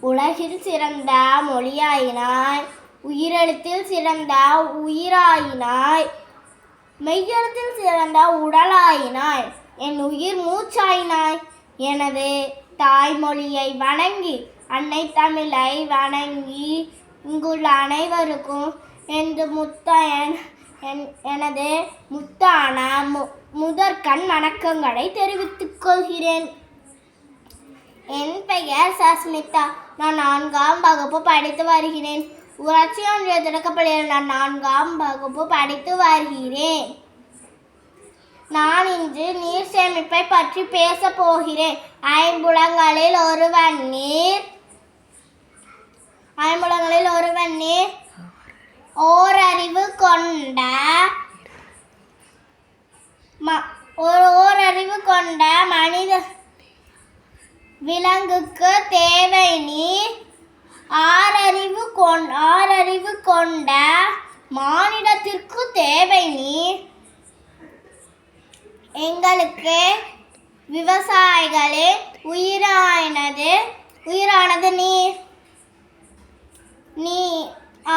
உலகில் சிறந்த மொழியாயினாய். உயிரெழுத்தில் சிறந்த உயிராயினாய். மெய்யெழுத்தில் சிறந்த உடலாயினாய். என் உயிர் மூச்சாயினாய். எனது தாய்மொழியை வணங்கி அன்னை தமிழை வணங்கி இங்குள்ள அனைவருக்கும் என்று முத்த என்- என்- எனது முத்தான மு- முதற்கண் வணக்கங்களை தெரிவித்துக் கொள்கிறேன். என் பெயர் சஸ்மிதா. நான் நான்காம் வகுப்பு படித்து வருகிறேன். ஊராட்சி ஒன்றிய தொடக்கப்பள்ளியில் நான் நான்காம் வகுப்பு படித்து வருகிறேன். நான் இன்று நீர் சேமிப்பை பற்றி பேச போகிறேன். ஐம்புலங்களில் ஒருவன் நீர் ஐம்புலங்களில் ஒருவன் நீர். ஓரறிவு கொண்ட ம- ஒரு ஓரறிவு கொண்ட மனித விலங்குக்கு தேவை நீர் ஆறறிவு கொண் ஆறறிவு கொண்ட மானிடத்திற்கு தேவை நீர் எங்களுக்கு விவசாயிகளே உயிரானது உயிரானது நீர். நீ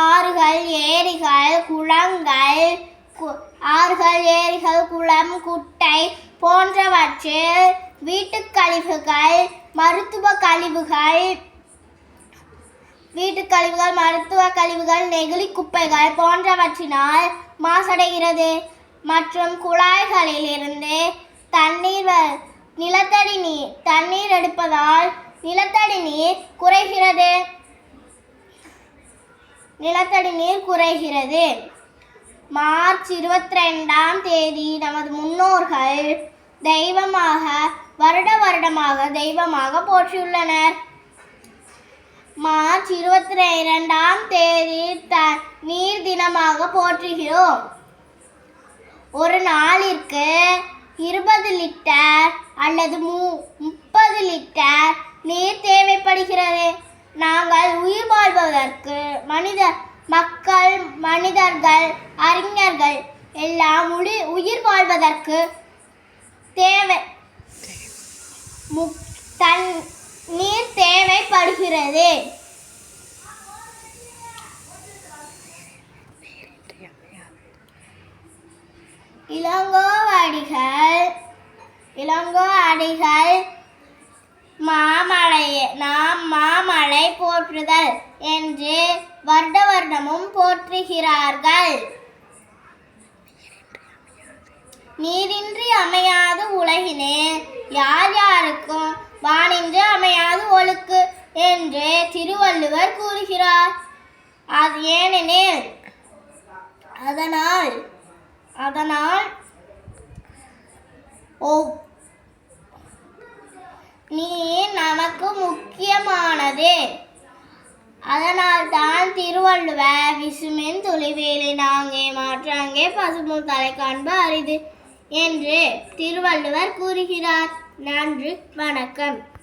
ஆறுகள் ஏரிகள் குளங்கள் கு- ஆறுகள் ஏரிகள் குளம் குட்டை போன்ற வீட்டுக் கழிவுகள் மருத்துவ கழிவுகள். வீட்டுக் கழிவுகள் மருத்துவ கழிவுகள் நெகிழி குப்பைகள் போன்றவற்றினால் மாசடைகிறது. மற்றும் குழாய்களில் இருந்து தண்ணீர் நிலத்தடி நீர் தண்ணீர் எடுப்பதால் நிலத்தடி நீர் குறைகிறது. நிலத்தடி நீர் குறைகிறது. மார்ச் இருபத்தி ரெண்டாம் தேதி நமது முன்னோர்கள் தெய்வமாக வருட வருடமாக தெய்வமாக போற்றியுள்ளனர். மார்ச் இருபத்தி இரண்டாம் தேதி த நீர் தினமாக போற்றுகிறோம். ஒரு நாளிற்கு இருபது லிட்டர் அல்லது மு முப்பது லிட்டர் நீர் தேவைப்படுகிறது. நாங்கள் உயிர் வாழ்வதற்கு மனித மக்கள் மனிதர்கள் அறிஞர்கள் எல்லாம் உயிர் வாழ்வதற்கு தேவை. மு- தன் நீர் தேவைப்படுகிறது. இளங்கோவடிகள் இளங்கோ அடிகள் மாமலையை நாம் மாமலை போற்றுதல் என்று வருட வருடமும் போற்றுகிறார்கள். நீரின்றி அமையாது உலகினே. யார் யாருக்கும் வானின்றி அமையாது ஒழுக்கு என்று திருவள்ளுவர் கூறுகிறார். அது ஏனெனில் அதனால் அதனால் ஓ நீர் நமக்கு முக்கியமானது. அதனால் தான் திருவள்ளுவர் விசுமின் துளிவேலி நாங்கே மாற்றாங்கே பசுமுன் தலை காண்பு அரிது. என்று திருவள்ளுவர் கூறுகிறார். நன்றி வணக்கம்.